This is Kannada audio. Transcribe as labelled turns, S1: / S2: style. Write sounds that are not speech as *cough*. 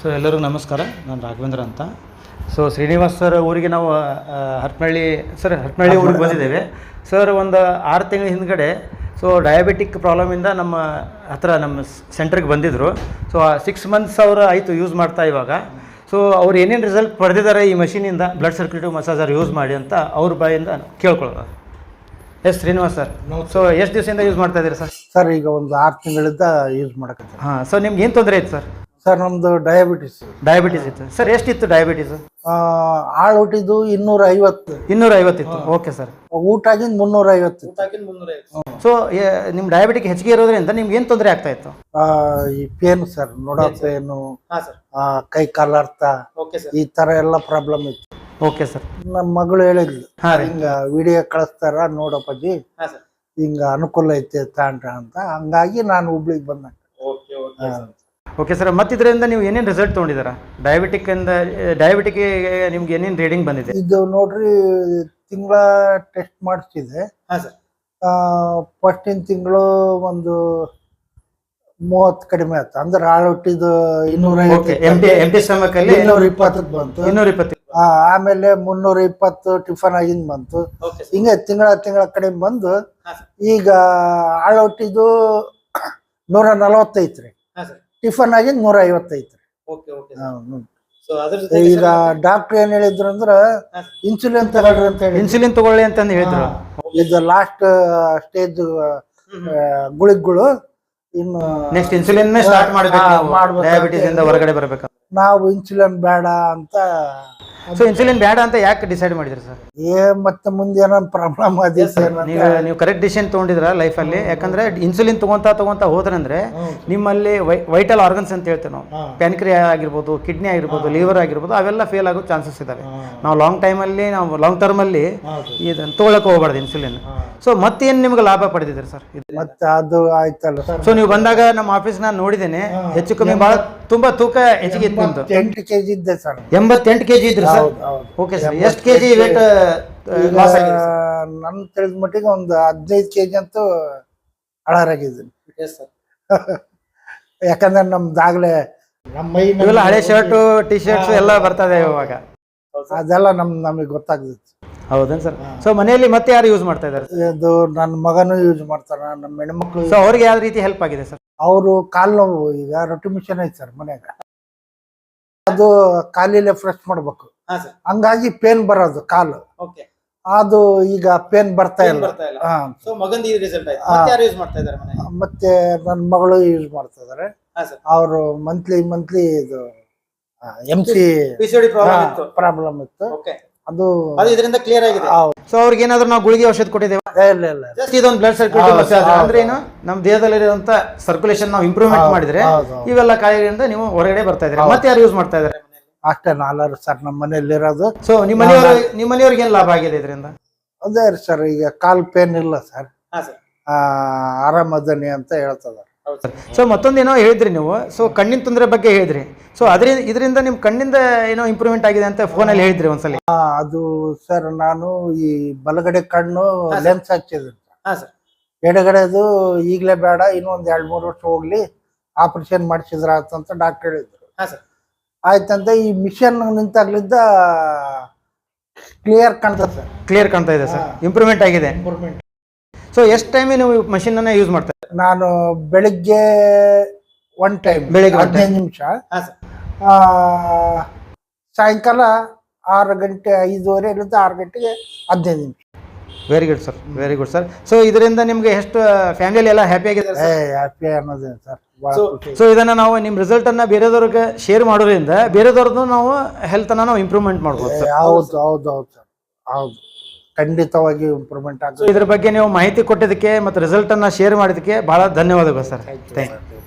S1: ಸೊ ಎಲ್ಲರಿಗೂ ನಮಸ್ಕಾರ. ನಾನು ರಾಘವೇಂದ್ರ ಅಂತ. ಸೊ ಶ್ರೀನಿವಾಸ್ ಸರ್ ಊರಿಗೆ ನಾವು ಆ, ಹರಪನಹಳ್ಳಿ ಸರ್ ಹರಪನಹಳ್ಳಿ ಊರಿಗೆ ಬಂದಿದ್ದೇವೆ. ಸರ್ ಒಂದು ಆರು ತಿಂಗಳ ಹಿಂದ್ಗಡೆ ಸೊ ಡಯಾಬಿಟಿಕ್ ಪ್ರಾಬ್ಲಮಿಂದ ನಮ್ಮ ಹತ್ರ ನಮ್ಮ ಸೆಂಟ್ರಿಗೆ ಬಂದಿದ್ದರು ಸೊ ಸಿಕ್ಸ್ ಮಂತ್ಸ್ ಅವರು ಆಯಿತು ಯೂಸ್ ಮಾಡ್ತಾ ಇವಾಗ. ಸೊ ಅವ್ರು ಏನೇನು ರಿಸಲ್ಟ್ ಪಡೆದಿದ್ದಾರೆ ಈ ಮಷೀನಿಂದ ಬ್ಲಡ್ ಸರ್ಕ್ಯುಲೇಟಿವ್ ಮಸಾಜರ್ ಯೂಸ್ ಮಾಡಿ ಅಂತ ಅವ್ರ ಬಾಯಿಂದ ಕೇಳ್ಕೊಳ್ಳೋದು ಎಸ್ ಶ್ರೀನಿವಾಸ್ ಸರ್ ಸೊ ಎಷ್ಟು ದಿವಸದಿಂದ ಯೂಸ್ ಮಾಡ್ತಾ ಇದ್ದೀರಿ ಸರ್
S2: ಸರ್ ಈಗ ಒಂದು ಆರು ತಿಂಗಳಿಂದ ಯೂಸ್ ಮಾಡಕ್ಕೆ
S1: ಹಾಂ ಸೊ ನಿಮ್ಗೆ ಏನು ತೊಂದರೆ ಆಯ್ತು ಸರ್
S2: ಸರ್ ನಮ್ದು ಡಯಾಬಿಟಿಸ್
S1: ಡಯಾಬಿಟಿಸ್ ಇತ್ತು. ಸರ್ ಎಷ್ಟಿತ್ತು ಡಯಾಬಿಟಿಸ್
S2: ಆಳು ಹುಟ್ಟಿದ್ದು ಇನ್ನೂರ ಐವತ್ತು
S1: ಇನ್ನೂರ ಐವತ್ತಿತ್ತು ಓಕೆ ಸರ್
S2: ಊಟ ಆಗಿಂದ ಮುನ್ನೂರ ಐವತ್ತು
S1: ಸೊ ನಿಮ್ಮ ಡಯಾಬಿಟಿಕ್ ಹೆಚ್ಚಿಗೆ ಇರೋದ್ರಿಂದ ನಿಮ್ಗೆ ಏನು ತೊಂದರೆ ಆಗ್ತಾ ಇತ್ತು?
S2: ಆ, ಈ ಪೇನ್ ಸರ್ ನೋಡೋ ಪೇನು ಕೈ ಕಾಲು ಅರ್ಥ. ಈ ತರ ಎಲ್ಲ ಪ್ರಾಬ್ಲಮ್ ಇತ್ತು.
S1: ಓಕೆ ಸರ್
S2: ನಮ್ಮ ಮಗಳು ಹೇಳಿದ್ಲು
S1: ಹಾಂ ರೀ.
S2: ಹಿಂಗ ವಿಡಿಯೋ ಕಳಿಸ್ತಾರ ನೋಡಪ್ಪಾಜಿ ಹಿಂಗ ಅನುಕೂಲ ಐತೆ ತಾಂಡ್ರ ಅಂತ. ಹಂಗಾಗಿ ನಾನು ಹುಬ್ಳಿಗೆ ಬಂದೆ.
S1: ಓಕೆ ಸರ್ ಮತ್ತೆ ಇದರಿಂದ ನೀವು ಏನೇನು ರಿಸಲ್ಟ್ ತೊಗೊಂಡಿದ್ದೀರಾ? ಡಯಾಬಿಟಿಕ್ ಇಂದ ಡಯಾಬಿಟಿಕ್ ನಿಮ್ಗೆ ಏನೇನು ರೀಡಿಂಗ್ ಬಂದಿದೆ?
S2: ಇದು ನೋಡ್ರಿ ತಿಂಗಳ ಟೆಸ್ಟ್ ಮಾಡಿಸಿದೆ ಫಸ್ಟಿನ ತಿಂಗಳು ಒಂದು ಮೂವತ್ತು ಕಡಿಮೆ ಆಯ್ತು. ಅಂದ್ರೆ ಆಳು ಹುಟ್ಟಿದ್ದು ಇನ್ನೂರ
S1: ಓಕೆ ಟಿ ಸ್ಟಮಕಲ್ಲಿ
S2: ಇನ್ನೂರ ಇಪ್ಪತ್ತಕ್ಕೆ ಬಂತು.
S1: ಇನ್ನೂರ ಇಪ್ಪತ್ತು
S2: ಆಮೇಲೆ ಮುನ್ನೂರ ಇಪ್ಪತ್ತು ಟಿಫನ್ ಆಗಿಂದ ಬಂತು. ಹಿಂಗೆ ತಿಂಗಳ ತಿಂಗಳ ಕಡಿಮೆ ಬಂದು ಈಗ ಆಳು ಹುಟ್ಟಿದ್ದು ನೂರ ನಲವತ್ತೈತ್ರಿ. ಟಿಫನ್ ಆಗಿ ನೂರ ಐವತ್ತೈತ್ರಿ ಹ್ಮ್. ಈಗ ಡಾಕ್ಟರ್ ಏನ್ ಹೇಳಿದ್ರು ಅಂದ್ರ ಇನ್ಸುಲಿನ್ ತಗೊಳ್ರಿ ಅಂತ ಹೇಳಿ
S1: ಇನ್ಸುಲಿನ್ ತಗೊಳ್ಳಿ ಅಂತ ಹೇಳಿದ್ರು.
S2: ಇದು ಲಾಸ್ಟ್ ಸ್ಟೇಜ್ ಗುಳಿಗ್ಗಳು ಇನ್ನು
S1: ನೆಕ್ಸ್ಟ್ ಇನ್ಸುಲಿನ್ ಸ್ಟಾರ್ಟ್ ಮಾಡ್ಬೇಕು. ಡಯಾಬಿಟಿಸ್ ಇಂದ ಹೊರಗಡೆ ಬರಬೇಕು
S2: ನಾವು ಇನ್ಸುಲಿನ್ ಬೇಡ ಅಂತ
S1: ಸೊ ಇನ್ಸುಲಿನ್ ಬೇಡ ಅಂತ ಯಾಕೆ ಡಿಸೈಡ್ ಮಾಡಿದ್ರಿ ಸರ್
S2: ಏ ಮತ್ತೆ ಮುಂದೆ ಏನೋ ಪ್ರಾಬ್ಲಮ್ ಸರ್
S1: ನೀವು ನೀವು ಕರೆಕ್ಟ್ ಡಿಸಿಷನ್ ತೊಗೊಂಡಿದ್ರ ಲೈಫಲ್ಲಿ ಯಾಕಂದ್ರೆ ಇನ್ಸುಲಿನ್ ತಗೊಂತಾ ತಗೊಂತಾ ಹೋದ್ರಂದ್ರೆ ನಿಮ್ಮಲ್ಲಿ ವೈಟಲ್ ಆರ್ಗನ್ಸ್ ಅಂತ ಹೇಳ್ತೇವೆ ನಾವು. ಪ್ಯಾನ್ಕ್ರಿಯಾ ಆಗಿರ್ಬೋದು ಕಿಡ್ನಿ ಆಗಿರ್ಬೋದು ಲಿವರ್ ಆಗಿರ್ಬೋದು ಅವೆಲ್ಲ ಫೇಲ್ ಆಗೋ ಚಾನ್ಸಸ್ ಇದಾವೆ. ನಾವು ಲಾಂಗ್ ಟೈಮಲ್ಲಿ ನಾವು ಲಾಂಗ್ ಟರ್ಮಲ್ಲಿ ಇದನ್ನು ತೊಗೊಳಕ್ಕೆ ಹೋಗ್ಬಾರ್ದು ಇನ್ಸುಲಿನ್ ಸೊ ಮತ್ತೇನು ನಿಮ್ಗೆ ಲಾಭ ಪಡೆದಿದ್ರಿ ಸರ್
S2: ಮತ್ತೆ ಅದು ಆಯ್ತಲ್ಲ
S1: ಸೊ ನೀವು ಬಂದಾಗ ನಮ್ಮ ಆಫೀಸ್ ನಾನು ನೋಡಿದ್ದೇನೆ. ಹೆಚ್ಚು ಕಮ್ಮಿ ಭಾಳ ತುಂಬಾ ತೂಕ ಹೆಚ್ಚಿಗೆ ಇತ್ತು ನಿಮ್ದು.
S2: ಎಂಟು ಕೆಜಿ ಇದ್ದೆ ಸರ್.
S1: ಎಂಬತ್ತೆಂಟು ಕೆಜಿ ಇದ್ರಿ ಸರ್?
S2: ಹೌದು, ಹೌದು.
S1: Okay sir. ಎಷ್ಟು ಕೆಜಿ ವೇಟ್ ಲಾಸ್ ಆಗಿದೆ
S2: ನನ್ ತಿಳಿದ ಮಟ್ಟಿಗೆ ಒಂದು ಹದಿನೈದು ಕೆಜಿ ಅಂತೂ ಹಳಾರಾಗಿದ್ದೀನಿ *laughs* ಯಾಕಂದ್ರೆ ನಮ್ದಾಗ್ಲೇ ನಮ್ಮ ಮೈ
S1: ಇವೆಲ್ಲ ಹಳೆ ಶರ್ಟು ಟಿ ಶರ್ಟ್ಸ್ ಎಲ್ಲ ಬರ್ತದೆ ಇವಾಗ.
S2: ಅದೆಲ್ಲ ನಮ್ ನಮಗೆ ಗೊತ್ತಾಗ್ತೈತಿ
S1: ಹೌದೇನು ಸರ್? ಸೊ ಮನೆಯಲ್ಲಿ ಮತ್ತೆ ಯಾರು ಯೂಸ್ ಮಾಡ್ತಾ ಇದ್ದಾರೆ?
S2: ಇದು ನನ್ನ ಮಗನು ಯೂಸ್ ಮಾಡ್ತಾರೆ ನಮ್ಮ ಹೆಣ್ಮಕ್ಳು
S1: ಸೊ ಅವ್ರಿಗೆ ಯಾವ ರೀತಿ ಹೆಲ್ಪ್ ಆಗಿದೆ ಸರ್?
S2: ಅವರು ಕಾಲು ನೋವು ಈಗ ರೊಟ್ಟಿ ಮಿಷನ್ ಐತೆ ಸರ್ ಮನ್ಯಾಗ. ಅದು ಕಾಲಿಲೆ ಫ್ರೆಶ್ ಮಾಡ್ಬೇಕು. ಹಂಗಾಗಿ ಪೇನ್ ಬರೋದು ಕಾಲು. ಅದು ಈಗ ಪೇನ್ ಬರ್ತಾ ಇಲ್ಲ. ಹಾ.
S1: ಸೊ ಮಗಂದು ಈ ರಿಸಲ್ಟ್ ಆಯ್ತು.
S2: ಮತ್ತೆ
S1: ಯಾರು ಯೂಸ್ ಮಾಡ್ತಾ ಇದ್ದಾರೆ ಮನೆ
S2: ಮತ್ತೆ ನನ್ನ ಮಗಳು ಯೂಸ್ ಮಾಡ್ತಾ ಇದಾರೆ.
S1: ಹಾ ಸರ್.
S2: ಅವರು ಮಂತ್ಲಿ ಮಂತ್ಲಿ ಇದು ಎಂ ಸಿ
S1: ಪಿಸಿಡಿ ಪ್ರಾಬ್ಲಮ್ ಇತ್ತು.
S2: ಪ್ರಾಬ್ಲಮ್ ಇತ್ತು.
S1: ಓಕೆ
S2: ಅದು
S1: ಅದು ಇದರಿಂದ ಕ್ಲಿಯರ್ ಆಗಿದೆ. ಸೊ ಅವ್ರಿಗೆ ಏನಾದ್ರು ನಾವು ಗುಳಿಗೆ ಔಷಧ ಕೊಟ್ಟಿದ್ದೇವೆ?
S2: ಇಲ್ಲ ಇಲ್ಲ
S1: ಜಸ್ಟ್ ಇದೊಂದು ಬ್ಲಡ್ ಸರ್ಕ್ಯುಲೇಟಿವ್ ಮಸಾಜ್ ಅಂದ್ರೆ ಏನು? ನಮ್ಮ ದೇಹದಲ್ಲಿರುವಂತ ಸರ್ಕ್ಯುಲೇಷನ್ ನಾವು ಇಂಪ್ರೂವ್ಮೆಂಟ್ ಮಾಡಿದ್ರೆ. ಇವೆಲ್ಲ ಕಾಯಿಲೆಯಿಂದ ನೀವು ಹೊರಗಡೆ ಬರ್ತಾ ಇದ್ರೆ ಮತ್ತೆ ಯಾರು ಯೂಸ್ ಮಾಡ್ತಾ ಇದ್ದಾರೆ?
S2: ಅಷ್ಟೇ ನಾಲ್ವರು ಸರ್ ನಮ್ಮ ಮನೆಯಲ್ಲಿ ಇರೋದು.
S1: ಸೊ ನಿಮ್ಮ ಮನೆಯವರು ನಿಮ್ಮ ಮನೆಯವ್ರಿಗೆ ಏನು ಲಾಭ ಆಗಿದೆ ಇದರಿಂದ?
S2: ಅದೇ ಸರ್ ಈಗ ಕಾಲ್ ಪೇನ್ ಇಲ್ಲ ಸರ್. ಆರಾಮದನಿ ಅಂತ ಹೇಳ್ತದ
S1: ಸೊ ಮತ್ತೊಂದೇನೋ ಹೇಳಿದ್ರಿ ನೀವು. ಸೊ ಕಣ್ಣಿನ ತೊಂದರೆ ಬಗ್ಗೆ ಹೇಳಿದ್ರಿ. ಸೊ ಅದರಿಂದ ಇದರಿಂದ ನಿಮ್ಮ ಕಣ್ಣಿಂದ ಏನೋ ಇಂಪ್ರೂವ್ಮೆಂಟ್ ಆಗಿದೆ ಅಂತ ಫೋನಲ್ಲಿ ಹೇಳಿದ್ರಿ ಒಂದ್ಸಲಿ.
S2: ಆ, ಅದು ಸರ್ ನಾನು ಈ ಬಲಗಡೆ ಕಣ್ಣು ಲೆನ್ಸ್ ಹಚ್ಚಿದ್ರು ಎಡಗಡೆದು ಈಗಲೇ ಬೇಡ ಇನ್ನೊಂದ್ ಎರಡ್ ಮೂರು ವರ್ಷ ಹೋಗ್ಲಿ ಆಪರೇಷನ್ ಮಾಡಿಸಿದ್ರ ಅಂತ ಡಾಕ್ಟರ್ ಹೇಳಿದ್ರು. ಆಯ್ತಂತ ಈ ಮಿಷನ್ ನಿಂತಾಗ್ಲಿದ್ದ ಕ್ಲಿಯರ್ ಕಾಣ್ತದೆ ಸರ್.
S1: ಕ್ಲಿಯರ್ ಕಾಣ್ತಾ ಇದೆ ಸರ್. ಇಂಪ್ರೂವ್ಮೆಂಟ್ ಆಗಿದೆ. ಸೊ ಎಷ್ಟು ಟೈಮ್ ನೀವು ಮಷಿನ್ ಅನ್ನ ಯೂಸ್ ಮಾಡ್ತಾರೆ
S2: ನಾನು ಬೆಳಿಗ್ಗೆ ಒನ್ ಟೈಮ್
S1: ಬೆಳಿಗ್ಗೆ one
S2: ಹದಿನೈದು ನಿಮಿಷ. ಸಾಯಂಕಾಲ ಆರು ಗಂಟೆ ಐದುವರೆ ಇರುತ್ತೆ ಆರು ಗಂಟೆಗೆ ಹದಿನೈದು ನಿಮಿಷ.
S1: Very good sir very good sir so ಇದರಿಂದ ನಿಮ್ಗೆ ಎಷ್ಟು ಫ್ಯಾಮಿಲಿ ಎಲ್ಲ ಹ್ಯಾಪಿ ಆಗಿದೆ
S2: ಏ ಹ್ಯಾಪಿ ಅನ್ನೋದು ಸರ್ ಭಾಳ ಖುಷಿ.
S1: ಸೊ ಇದನ್ನ ನಾವು ನಿಮ್ಮ ರಿಸಲ್ಟ್ ಅನ್ನ ಬೇರೆದವ್ರಿಗೆ ಶೇರ್ ಮಾಡೋದ್ರಿಂದ ಬೇರೆದವ್ರದ್ದು ನಾವು ಹೆಲ್ತ್ ಅನ್ನ ನಾವು ಇಂಪ್ರೂವ್ಮೆಂಟ್ ಮಾಡ್ಬೋದು
S2: ಏ,
S1: ಸರ್
S2: ಹೌದು ಹೌದು ಹೌದು ಸರ್ ಹೌದು. ಖಂಡಿತವಾಗಿ ಇಂಪ್ರೂವ್ಮೆಂಟ್
S1: ಆಗುತ್ತೆ
S2: ಆಗ್ತದೆ
S1: ಇದ್ರ ಬಗ್ಗೆ ನೀವು ಮಾಹಿತಿ ಕೊಟ್ಟಿದ್ದಕ್ಕೆ ಮತ್ತು ರಿಸಲ್ಟ್ ಅನ್ನ ಶೇರ್ ಮಾಡಿದ್ದಕ್ಕೆ ಬಹಳ ಧನ್ಯವಾದಗಳು ಸರ್. Thank you